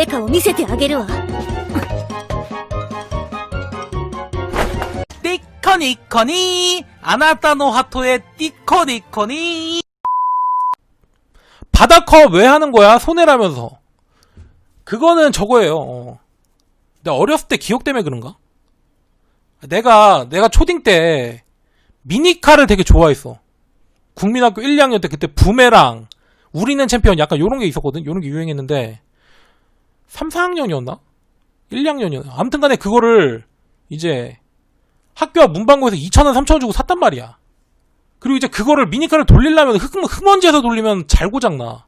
成果を見せてあげるわ 띠커니커니 아나타노 하토의 띠커니커니 바다컵 왜 하는 거야? 손해라면서 그거는 저거예요 어. 내가 어렸을 때 기억 때문에 그런가? 내가 내가 초딩 때 미니카를 되게 좋아했어 국민학교 1, 2학년 때 그때 부메랑 우리는 챔피언 약간 요런 게 있었거든 요런 게 유행했는데 3, 4학년이었나? 1, 2학년이었나? 아무튼 간에 그거를 이제 학교 앞 문방구에서 2,000원, 3,000원 주고 샀단 말이야. 그리고 이제 그거를 미니카를 돌리려면 흙, 흙먼지에서 돌리면 잘 고장나.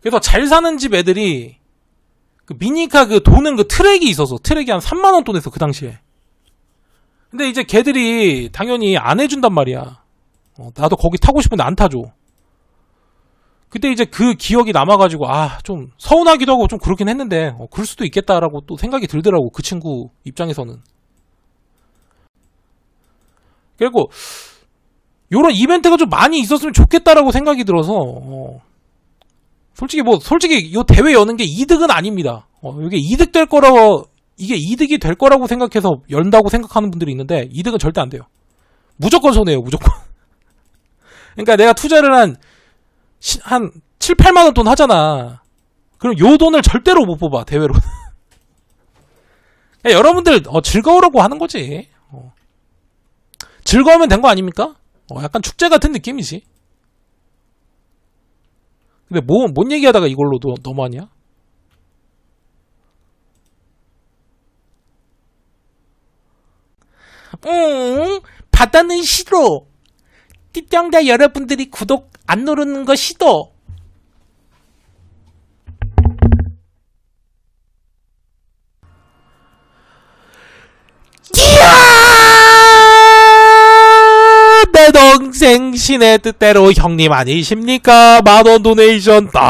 그래서 잘 사는 집 애들이 그 미니카 그 도는 그 트랙이 있어서 트랙이 한 3만원 돈 했어, 그 당시에. 근데 이제 걔들이 당연히 안 해준단 말이야. 어, 나도 거기 타고 싶은데 안 타줘. 그때 이제 그 기억이 남아가지고, 아, 좀 서운하기도 하고 좀 그렇긴 했는데, 어, 그럴 수도 있겠다라고 또 생각이 들더라고, 그 친구 입장에서는. 그리고 요런 이벤트가 좀 많이 있었으면 좋겠다라고 생각이 들어서 어, 솔직히 뭐 솔직히 요 대회 여는 게 이득은 아닙니다. 어, 이게 이득 될 거라고 이게 이득이 될 거라고 생각해서 연다고 생각하는 분들이 있는데 이득은 절대 안 돼요. 무조건 손해요, 무조건. 그러니까 내가 투자를 한, 시- 한 7, 8만 원 돈 하잖아. 그럼 요 돈을 절대로 못 뽑아, 대회로. 그러니까 여러분들 어, 즐거우라고 하는 거지. 어. 즐거우면 된 거 아닙니까? 어, 약간 축제 같은 느낌이지. 근데 뭐, 뭔 얘기하다가 이걸로 도, 넘어왔냐? 응, 바다는 싫어. 띠병다 여러분들이 구독 안 누르는 거 싫어. 이야! 내 동생 신의 뜻대로 형님 아니십니까? 만원 도네이션 딱!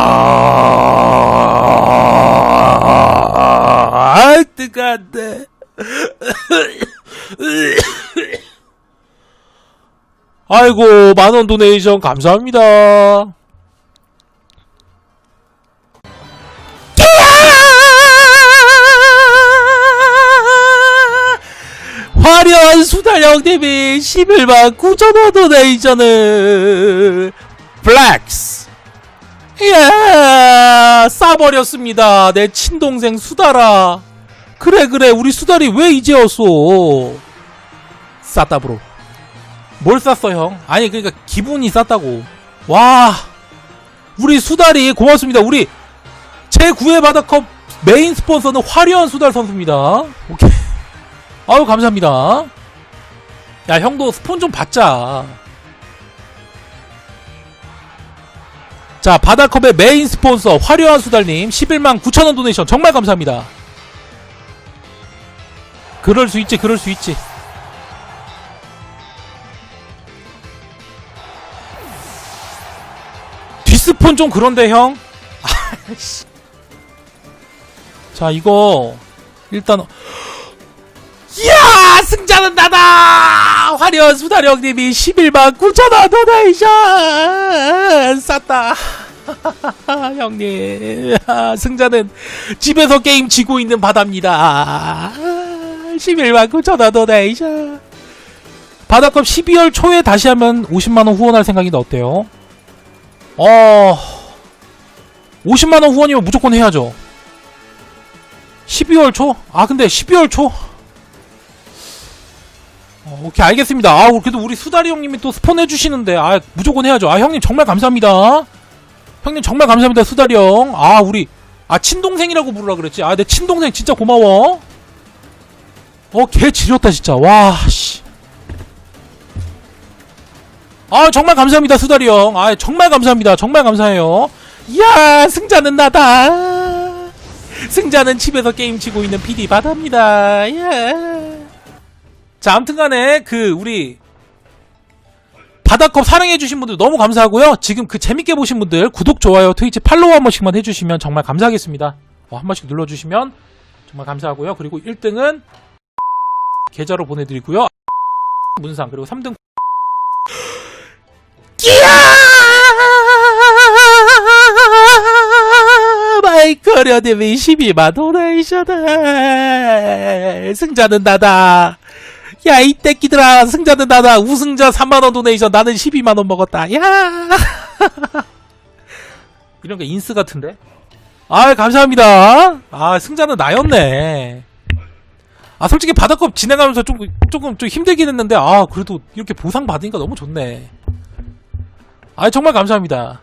아, 뜨거운데. 아이고, 만원 도네이션 감사합니다. 화려한 수달 형님이 11만 9천원 도네이션을 플렉스. 이야 싸버렸습니다. 내 친동생 수달아. 그래 그래 우리 수달이 왜 이제 왔어? 쌌다 브로 뭘 쌌어 형 아니 그러니까 기분이 쌌다고 와 우리 수달이 고맙습니다 우리 제9회 바다컵 메인 스폰서는 화려한 수달 선수입니다 오케이 아유 감사합니다. 야 형도 스폰 좀 받자. 자 바다컵의 메인 스폰서 화려한 수달님 11만 9천원 도네이션 정말 감사합니다. 그럴 수 있지 그럴 수 있지. 스폰 좀 그런데 형. 자 이거 일단 이야 승자는 나다! 화려한 수달 형님이 11만 9천원 도네이션! 쌌다. 형님. 아, 승자는 집에서 게임 지고 있는 바다입니다. 11만 9천원 도네이션. 바다컵 12월 초에 다시 하면 50만원 후원할 생각인데 어때요? 어 50만원 후원이면 무조건 해야죠 12월 초? 아 근데 12월 초? 어, 오케이 알겠습니다. 아 그래도 우리 수다리 형님이 또 스폰 해주시는데 아 무조건 해야죠. 아 형님 정말 감사합니다. 형님 정말 감사합니다 수다리 형. 아 우리 아 친동생이라고 부르라 그랬지. 아 내 친동생 진짜 고마워. 어개 지렸다 진짜. 와 씨. 아 정말 감사합니다 수다리 형. 아 정말 감사합니다. 정말 감사해요. 이야 승자는 나다. 승자는 집에서 게임 치고 있는 PD 바다입니다. 예. 자, 아무튼 간에 그 우리 바다컵 사랑해주신 분들 너무 감사하고요. 지금 그 재밌게 보신 분들 구독, 좋아요, 트위치 팔로우 한 번씩만 해주시면 정말 감사하겠습니다. 어, 한 번씩 눌러주시면 정말 감사하고요. 그리고 1등은 계좌로 보내드리고요. 문상 그리고 3등 끼야! 마이 아이 거려님이 12만 도네이션을 승자는 나다. 야 이 떼끼들아 승자는 나다. 우승자 3만원 도네이션 나는 12만원 먹었다. 야! 이런 게 인스 같은데? 아 감사합니다. 아 승자는 나였네. 아 솔직히 바다컵 진행하면서 좀, 조금 좀 힘들긴 했는데 아 그래도 이렇게 보상 받으니까 너무 좋네 아 정말 감사합니다